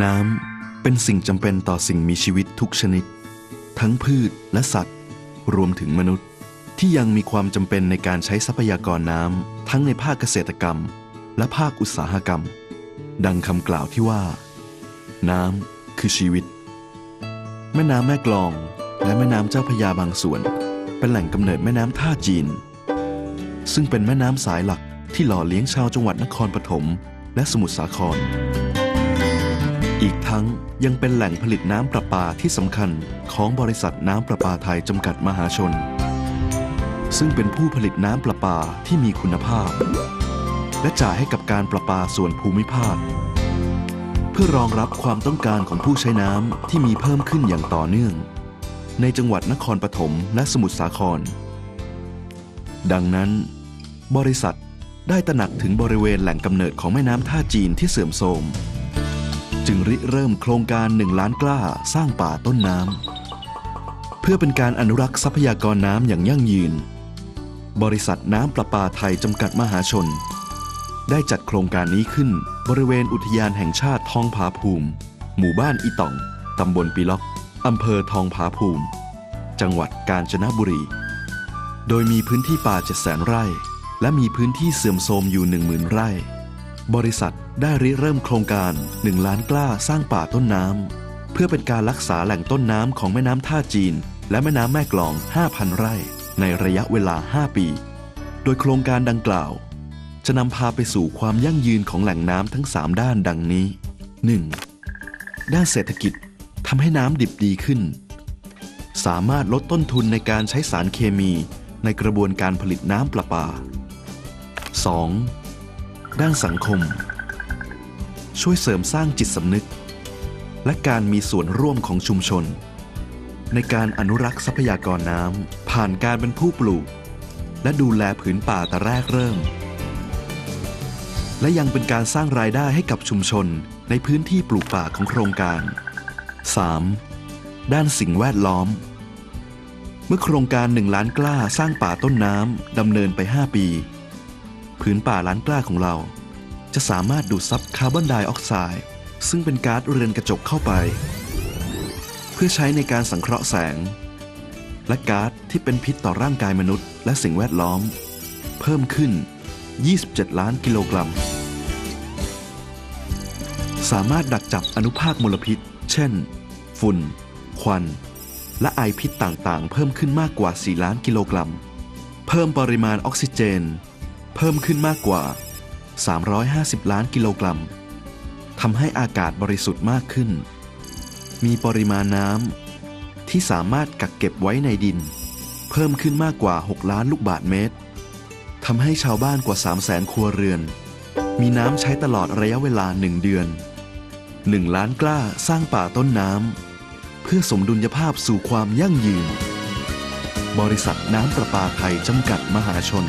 น้ำเป็นสิ่งจำเป็นต่อสิ่งมีชีวิตทุกชนิด ทั้งพืชและสัตว์ รวมถึงมนุษย์ ที่ยังมีความจำเป็นในการใช้ทรัพยากรน้ำทั้งในภาคเกษตรกรรม และภาคอุตสาหกรรม ดังคำกล่าวที่ว่า น้ำคือชีวิต แม่น้ำแม่กลอง และแม่น้ำเจ้าพยาบางส่วน เป็นแหล่งกำเนิดแม่น้ำท่าจีน ซึ่งเป็นแม่น้ำสายหลักที่หล่อเลี้ยงชาวจังหวัดนครปฐมและสมุทรสาคร อีกทั้งยังเป็นแหล่งผลิตน้ำประปาที่สำคัญของบริษัทน้ำประปาไทยจำกัดมหาชน ซึ่งเป็นผู้ผลิตน้ำประปาที่มีคุณภาพ และจ่ายให้กับการประปาส่วนภูมิภาค เพื่อรองรับความต้องการของผู้ใช้น้ำที่มีเพิ่มขึ้นอย่างต่อเนื่อง ในจังหวัดนครปฐมและสมุทรสาคร ดังนั้น บริษัทได้ตระหนักถึงบริเวณแหล่งกำเนิดของแม่น้ำท่าจีนที่เสื่อมโทรม จึงริเริ่มโครงการหนึ่งล้านกล้าสร้างป่าต้นน้ำเพื่อเป็นการอนุรักษ์ทรัพยากรน้ำอย่างยั่งยืน บริษัทน้ำประปาไทยจำกัดมหาชน ได้จัดโครงการนี้ขึ้นบริเวณอุทยานแห่งชาติทองผาภูมิ หมู่บ้านอีต่อง ตำบลปีล็อกอำเภอทองผาภูมิ จังหวัดกาญจนบุรี โดยมีพื้นที่ป่า7 0 0 0 0ไร่ และมีพื้นที่เสื่อมโทรมอยู่10,000ไร่ บริษัทได้ริเริ่มโครงการ 1 ล้านกล้าสร้างป่าต้นน้ำ เพื่อเป็นการรักษาแหล่งต้นน้ำของแม่น้ำท่าจีน และแม่น้ำแม่กลอง 5,000 ไร่ ในระยะเวลา 5 ปี โดยโครงการดังกล่าว จะนำพาไปสู่ความยั่งยืนของแหล่งน้ำทั้ง 3 ด้านดังนี้ 1. ด้านเศรษฐกิจทำให้น้ำดิบดีขึ้น สามารถลดต้นทุนในการใช้สารเคมีในกระบวนการผลิตน้ำประปา 2. ด้านสังคม ช่วยเสริมสร้างจิตสำนึก และการมีส่วนร่วมของชุมชน ในการอนุรักษ์ทรัพยากรน้ำผ่านการเป็นผู้ปลูก และดูแลผืนป่าแต่แรกเริ่ม และยังเป็นการสร้างรายได้ให้กับชุมชนในพื้นที่ปลูกป่าของโครงการ 3. ด้านสิ่งแวดล้อม เมื่อโครงการ 1 ล้านกล้าสร้างป่าต้นน้ำดำเนินไป 5 ปี ผืนป่าล้านกล้าของเรา จะสามารถดูดซับคาร์บอนไดออกไซด์ซึ่งเป็นก๊าซเรือนกระจกเข้าไป เพื่อใช้ในการสังเคราะห์แสง และก๊าซที่เป็นพิษต่อร่างกายมนุษย์ และสิ่งแวดล้อม เพิ่มขึ้น 27 ล้านกิโลกรัม สามารถดักจับอนุภาคมลพิษ เช่น ฝุ่น ควัน และไอพิษต่างๆ เพิ่มขึ้นมากกว่า 4 ล้านกิโลกรัม เพิ่มปริมาณออกซิเจน เพิ่มขึ้นมากกว่า 350 ล้านกิโลกรัมทำให้อากาศบริสุทธิ์มากขึ้น มีปริมาณน้ำที่สามารถกักเก็บไว้ในดิน เพิ่มขึ้นมากกว่า 6 ล้านลูกบาศก์เมตรทำให้ชาวบ้านกว่า 3 0 0แสนครัวเรือน มีน้ำใช้ตลอดระยะเวลา1เดือน 1 ล้านกล้าสร้างป่าต้นน้ำเพื่อสมดุลยภาพสู่ความยั่งยืน บริษัทน้ำประปาไทยจำกัดมหาชน